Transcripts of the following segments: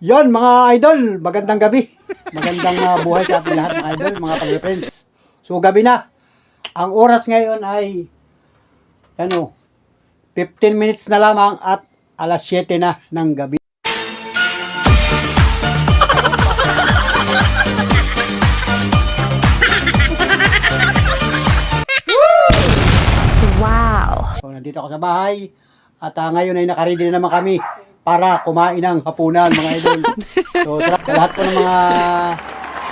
Yan mga idol, magandang gabi. Magandang ah, buhay sa ating lahat mga idol, mga ka-friends. So gabi na. Ang oras ngayon ay ano, 15 minutes na lamang at alas 7 na ng gabi. Wow. So nandito ako sa bahay at ah, ngayon ay nakaready na naman kami para kumain ng hapunan mga idol. So sa, lahat po ng mga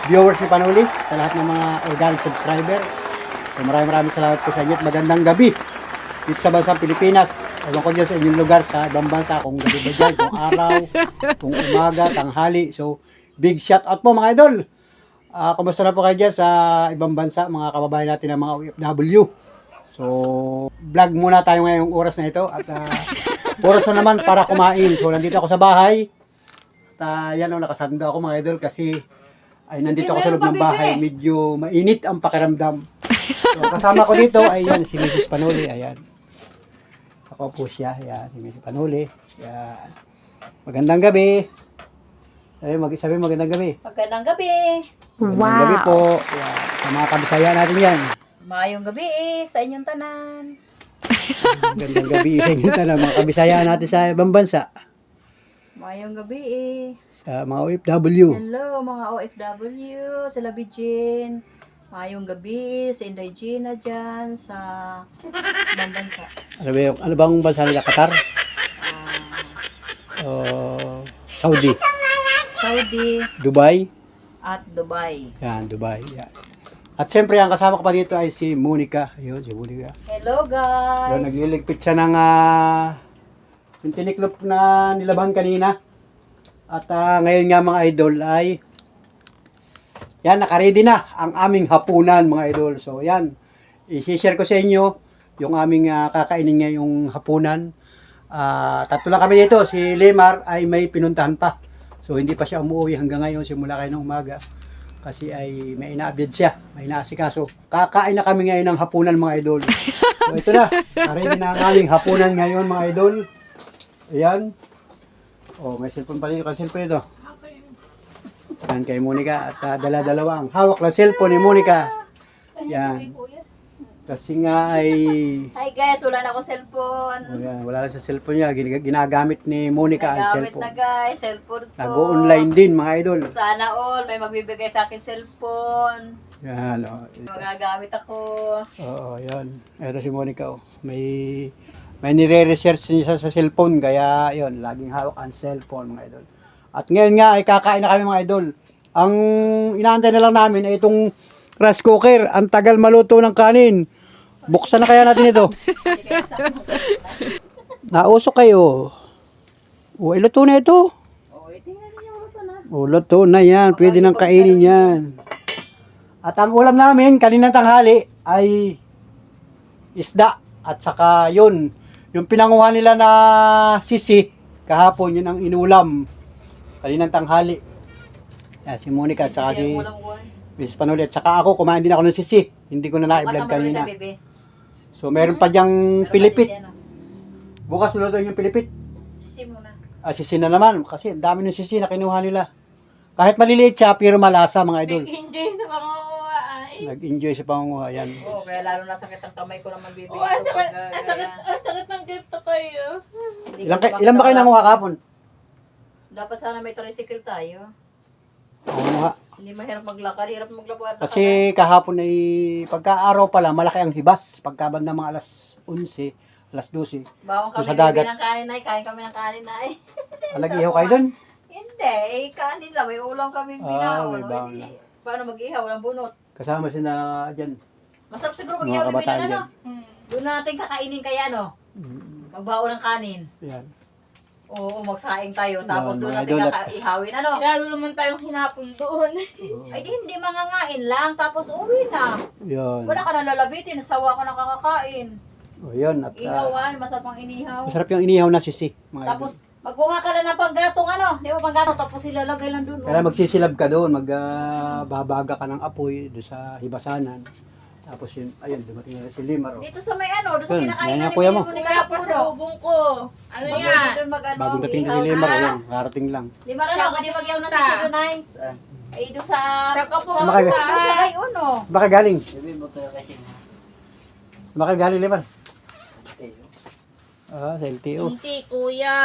viewers ni Panuli, sa lahat ng mga organic subscriber, so maraming maraming salamat po sa inyo at magandang gabi dito sa bansang Pilipinas. Ewan ko dyan sa inyong lugar, sa ibang bansa, kung gabi ba dyan, kung araw, kung umaga, tanghali. So, big shout out po mga idol. Ah, kumusta na po kayo dyan sa ibang bansa, mga kababayan natin ng mga OFW. So, vlog muna tayo ngayong oras na ito at ah, oras na naman para kumain. So, nandito ako sa bahay. At ah, yan o, nakasando ako mga idol kasi ay nandito ako sa loob ng bahay. Medyo mainit ang pakiramdam. So, kasama ko dito ay yan, si Mrs. Panuli. Ayan. Ako po siya. Ayan, si Mrs. Panuli. Ayan. Magandang gabi. Sabi, mag sabi magandang gabi. Magandang gabi. Magandang gabi Wow. po. Ayan. Sa mga kabisaya natin yan. Mayong gabi eh, sa inyong tanan. Magandang gabi sa inyong tanong, mga kabisaya natin sa ibang bansa. Mayong gabi eh. Sa mga OFW. Hello mga OFW, sa Labijin. Mayong gabi sa Inday Gina dyan, sa ibang bansa. Ano, ba yung, ano bang bansa nila? Qatar? O Saudi? Saudi Dubai? at Dubai. Yan, Dubai. Yan. At siyempre, ang kasama ko pa dito ay si Monica. Ayun, si Monica. Hello guys. nagliligpit siya ng ah, yung tiniklop na nilaban kanina. At ah, ngayon nga mga idol ay yan, nakaready na ang aming hapunan mga idol. So yan, i-share ko sa inyo yung aming ah, kakainin ngayong hapunan. Ah, tatlo lang kami dito. Si Lemar ay may pinuntahan pa. So hindi pa siya umuwi hanggang ngayon simula kayo ng umaga. Kasi ay may inaabid siya, may inaasikaso. Kakain na kami ngayon ng hapunan mga idol. So ito na, ready na ang hapunan ngayon mga idol. Ayan. Oh, may cellphone pa dito. Kang cellphone ito. Yan kay Monica at ah, dala-dalawa hawak na cellphone ni Monica. Yan. Kasi nga ay Hi guys, wala na akong cellphone. yan, wala lang sa cellphone niya. Gin- Ginagamit ni Monica ang Nagamit na cellphone. guys, cellphone ko. Nag-online din mga idol. Sana all, may magbibigay sa akin cellphone. Yan, oh. Magagamit ako. Oo, yan. Ito si Monica, oh. May may nire-research niya sa cellphone, kaya yon laging hawak ang cellphone mga idol. At ngayon nga ay kakain na kami mga idol. Ang inaantay na lang namin ay itong rice cooker. Ang tagal maluto ng kanin. Buksan na kaya natin ito. Nausok kayo. O, iluto na ito. Oh. O, luto na yan. Pwede nang kainin yan. At ang ulam namin, kaninang tanghali, ay isda. At saka yun, yung pinanguha nila na sisi, kahapon, yun ang inulam. Kaninang tanghali. Yan, si Monica at saka si. Mrs. Panuli. At saka ako, kumain din ako ng sisi. Hindi ko na na-vlog kanina. bebe. So, meron pa diyang pilipit. Ano? Bukas luluto yung pilipit. Sisi muna. Ah, sisi na naman. Kasi ang dami ng sisi na kinuha nila. Kahit maliliit siya, pero malasa mga idol. Enjoy sa pangunguha ay. Nag-enjoy sa pangunguha. Yan. Oo, kaya lalo na sakit ang kamay ko naman bebe. Oo, ang sakit, ang sakit, ang sakit ng ganito kayo. Ilan, kay, ilan ba kayo nanguha kahapon? Dapat sana may tricycle tayo. Nanguha. Hindi mahirap maglakad, hirap maglakad. Kasi kahapon ay pagka-araw pala, malaki ang hibas. Pagkaban ng mga alas 11, alas 12. Bawang kami sa dagat. ng kanin ay, kain kami ng kanin ay. Alagi-ihaw kayo doon? Hindi, eh, kanin lang. May ulam kaming Ah, binaon. may bawang lang. Paano mag-ihaw? Walang bunot. Kasama sila dyan. Masarap siguro mag-ihaw kabataan na, no? dyan. Hmm. Doon na natin kakainin kaya, no? Magbaon ng kanin. Yan. Oo, magsaing tayo. Tapos Yan, doon mga natin idol at- kakaihawin, ano? Lalo naman tayong hinapon doon. Ay, di, hindi mangangain lang. Tapos uwi na. Yan. Wala ka na lalabitin. Sawa ka na kakakain. O yun. At, ah, ay, masarap ang inihaw. masarap yung inihaw na sisi. Mga Tapos, idol. magkuha ka lang ng panggatong ano. Di ba panggatong? Tapos ilalagay lang doon. Kaya oh. magsisilab ka doon, magbabaga ka ng apoy doon sa hibasanan. Tapos yun, ayun, dumating na si Limar. Oh. Dito sa may ano, doon sa kinakainan yan ni ang kuya mo. Ni Kaya Kaya pa sa Puro. ubong ko. Ano yan? Doon mag ano. Bagong dating na si. Limar, ayun, karating lang. Limar ano, hindi magyaw na si Sa- Sidonay. Ay, doon sa... Sa kapo sa- Maka- doon sa gayon, oh. Baka galing? Baka galing Limar? Ah, sa LTO. Hindi, kuya.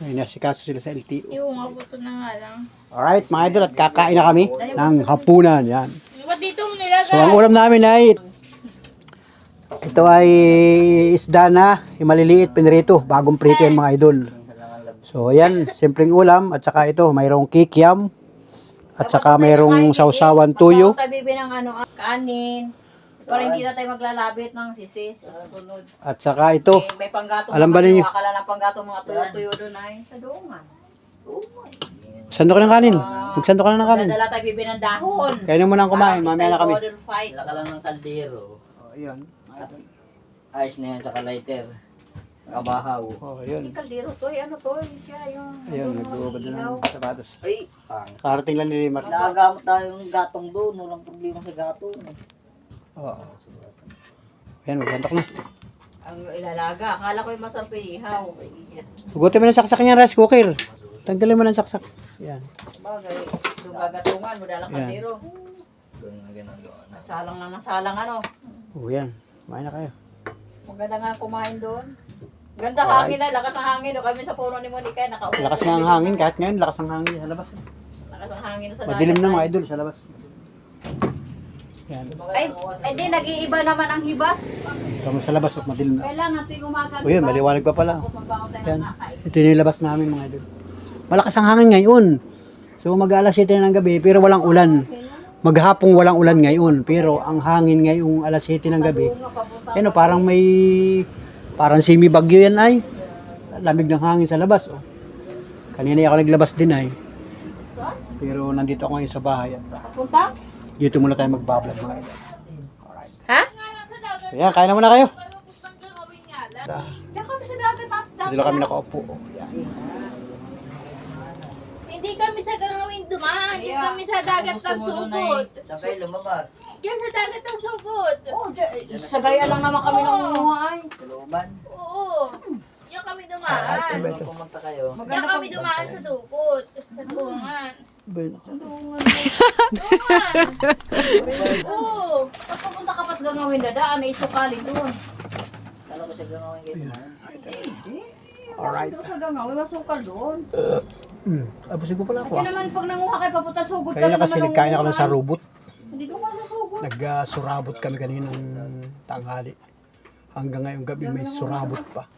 Ay, nasikaso sila sa LTO. Yung nga po na nga lang. Alright, mga idol, at kakain na kami ng hapunan. Yan. Ba't dito mo nilagay? So, ang ulam namin ay ito ay isda na, yung maliliit, pinrito, bagong prito yan mga idol. So, ayan, simpleng ulam, at saka ito, mayroong kikiam, at saka mayroong sausawan tuyo, bibi ng ano, ah, kanin. Para hindi na tayo maglalabit ng sisi sa susunod. at saka ito, Eh, may panggato. Alam ba ninyo? Akala ng panggato mga tuyo-tuyo doon ay sa doongan. Doongan. Sando ka ng kanin, magsando ka na ng kanin. Dadala tayo bibi ng dahon. Kaya mo nang kumain, Parang mamaya na kami. border fight. Lang ng kaldero. Oh, ayun. Ayos na yan, tsaka lighter. Kabahaw. Oh, ayun. Yung kaldero to, ano to, siya yung... Ayun, ano, nag-uubad na ng sapatos. Ay. Karating lang ni Limar. Nagagamot tayo ng gatong doon. Walang problema sa gatong. Oo. Ayan, magsantok na. Ang ilalaga, akala ko yung masarap yung ihaw. Hugutin mo ng saksak niya, rice cooker. Tanggalin mo ng saksak. Yan. Bagay, gagatungan mo dala Yan. kaldero. Doon na ginagawa. Nasalang na nasalang ano. Oh, yan. Kumain na kayo. Maganda nga kumain doon. Ganda hangin na, lakas ng hangin. O kami sa puno ni Monica, nakaupo. Lakas nga ang hangin, kahit ngayon, lakas ang hangin sa labas. Lakas ng hangin sa Madilim dagat. na mga idol sa labas. Yan. Ay, ay di, nag-iiba naman ang hibas. Kamo sa labas, oh, madilim na. Kailangan tuwing umaga. O yun, maliwanag pa pala. Tapos magbangon tayo Yan. ng kakain. Ito yung labas namin mga idol. Malakas ang hangin ngayon. So mag-alas 7 ng gabi, pero walang ulan. Maghapong walang ulan ngayon, pero ang hangin ngayong alas 7 ng gabi, ano, parang may, parang semi-bagyo yan ay. Lamig ng hangin sa labas. Oh. Kanina ako naglabas din ay. Pero nandito ako ngayon sa bahay. At Papunta? dito muna tayo magbablog mga idol. Ha? So yan, kaya na muna kayo. Dagat. at- Dito kami nakaupo. Oh. Kami sa gangawin dumaan. Hindi Kaya, kami sa dagat gusto ng mo doon sugod. Saan kayo lumabas? Yan sa dagat ng sugod. Oh, di- sa gaya lang naman kami nangunguha ay. Sa looban? Oo. Yan kami dumaan. ba Kung ito? pumunta kayo. Yan Maganda kami dumaan sa sugod. Sa duungan. Ba yun? Duungan. Oh. Oo. Pag pupunta ka pas gagawin dadaan, ay isukali doon. Kala ko siya gagawin kayo. Alright. Sa gagawin, masukal doon. Mm. Abusig ko pala ako Kaya ah. naman pag nanguha kayo papunta sugod Kaya na kasi naman nagkain ako ng nangunguha. sarubot. Hindi doon ka sa sugod. Nagsurabot kami kaninang tanghali. Hanggang ngayong gabi may surabot pa.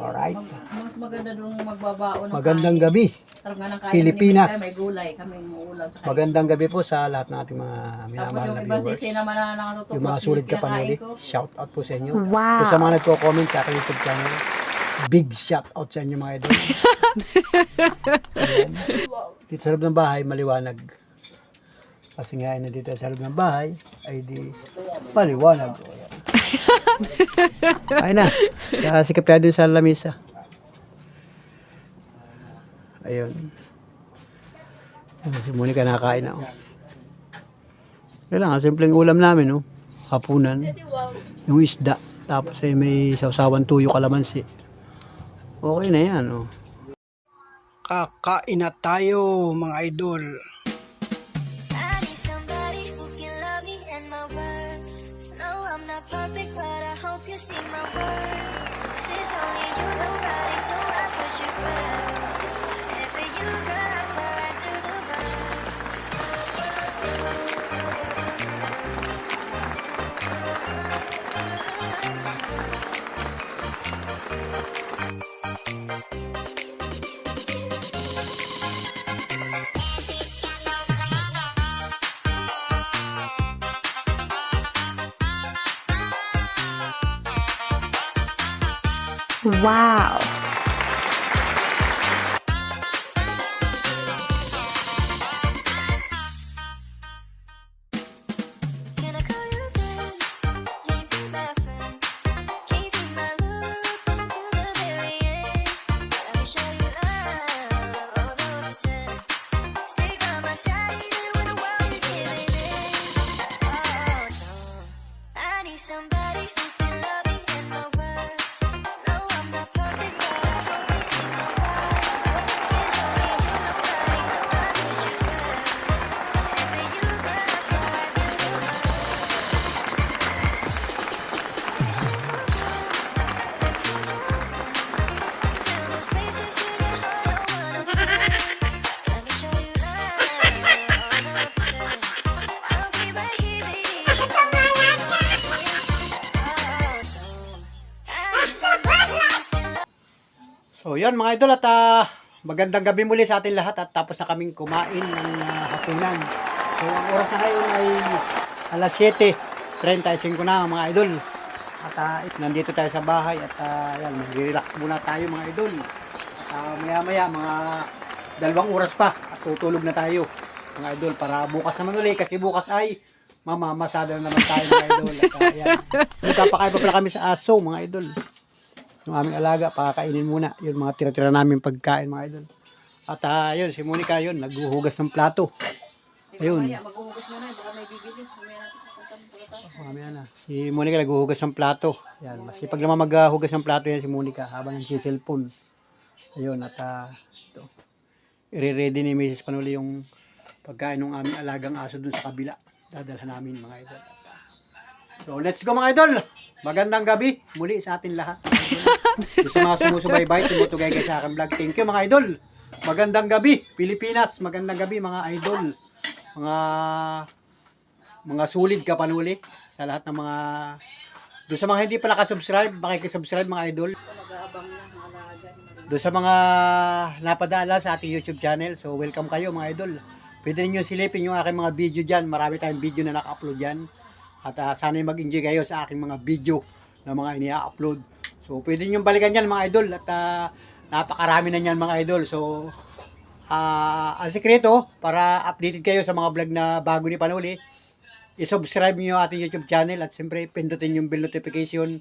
Alright. Mas maganda doon magbabaon ng Magandang gabi. Pilipinas. Monica, May gulay kami ulam. Magandang gabi po sa lahat ng ating mga minamahal yung na viewers. na. Yung mga sulit ka panuli. ko. Shout out po sa inyo. Wow. sa mga nagko-comment sa aking YouTube channel. Big shout out sa inyo mga idol. Dito sa loob ng bahay, maliwanag. Kasi nga ay nandito sa loob ng bahay, ay di maliwanag. O, ayan. Ay na. Nakasikap tayo dun sa lamisa. Ayun. Si Monica nakakain na. Oh. Kailangan, simpleng ulam namin, no? Hapunan. Yung isda. Tapos ay may sausawan tuyo kalamansi. Okay na yan, oh. Kakain na tayo, mga idol. Perfect, but I hope you see my worth. Since only you know I push you first. Wow! So yun mga idol at ah, magandang gabi muli sa atin lahat at tapos na kaming kumain ng ah, hapunan. So ang oras na ngayon ay alas 7.35 na mga idol. At ah, nandito tayo sa bahay at uh, yan, mag-relax muna tayo mga idol. At ah, maya maya mga dalawang oras pa at tutulog na tayo mga idol para bukas naman ulit kasi bukas ay mamamasada na naman tayo mga idol. At uh, yan, nagpapakain pa pala kami sa aso mga idol yung aming alaga, pakakainin muna. Yun, mga tira-tira namin pagkain, mga idol. At ah, yun, si Monica yun, naghuhugas ng plato. Ayun. Maghuhugas muna. Baka may bibili. Mamaya. Oh, mamaya na. Si Monica naghuhugas ng plato. Yan, masipag naman maghuhugas ng plato yan si Monica habang ng cellphone. Ayun, at ah, ito. I-ready ni Mrs. Panuli yung pagkain ng aming alagang aso dun sa kabila. Dadalhan namin, mga idol. Ah, So, let's go mga idol. Magandang gabi muli sa atin lahat. Gusto mga sumusubaybay, tumutugay kayo sa aking vlog. Thank you mga idol. Magandang gabi, Pilipinas. Magandang gabi mga idol. Mga mga sulit ka panuli sa lahat ng mga doon sa mga hindi pa nakasubscribe, makikisubscribe mga idol. Doon sa mga napadala sa ating YouTube channel. So, welcome kayo mga idol. Pwede ninyo silipin yung aking mga video dyan. Marami tayong video na naka-upload dyan. At uh, sana'y mag-enjoy kayo sa aking mga video na mga inia-upload. So, pwede nyo balikan yan mga idol. At ah, napakarami na yan mga idol. So, ah ang sekreto, para updated kayo sa mga vlog na bago ni Panuli, i-subscribe nyo ating YouTube channel at siyempre pindutin yung bell notification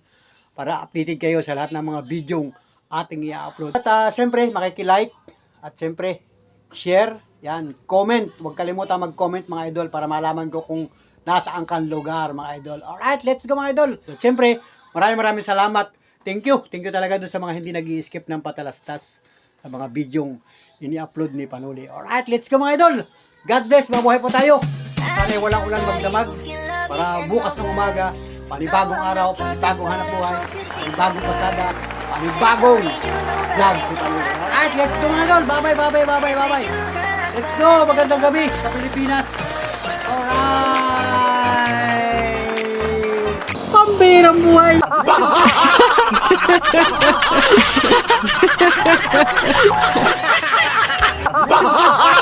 para updated kayo sa lahat ng mga video ating i-upload. At ah, siyempre, makikilike at siyempre, share, yan, comment. Huwag kalimutan mag-comment mga idol para malaman ko kung nasaan kang lugar mga idol. Alright, let's go mga idol. So, siyempre, maraming maraming salamat. Thank you. Thank you talaga doon sa mga hindi nag skip ng patalastas sa mga bidyong ini-upload ni Panuli. Alright, let's go mga idol. God bless, mabuhay po tayo. Sana walang ulan magdamag para bukas ng umaga, panibagong araw, panibagong hanap buhay, panibagong pasada, panibagong vlog si Panuli. Alright, let's go mga idol. Bye-bye, bye-bye, bye-bye, bye-bye. Let's go. Magandang gabi sa Pilipinas. Alright. Pambirang buhay. Ha ha ha ha!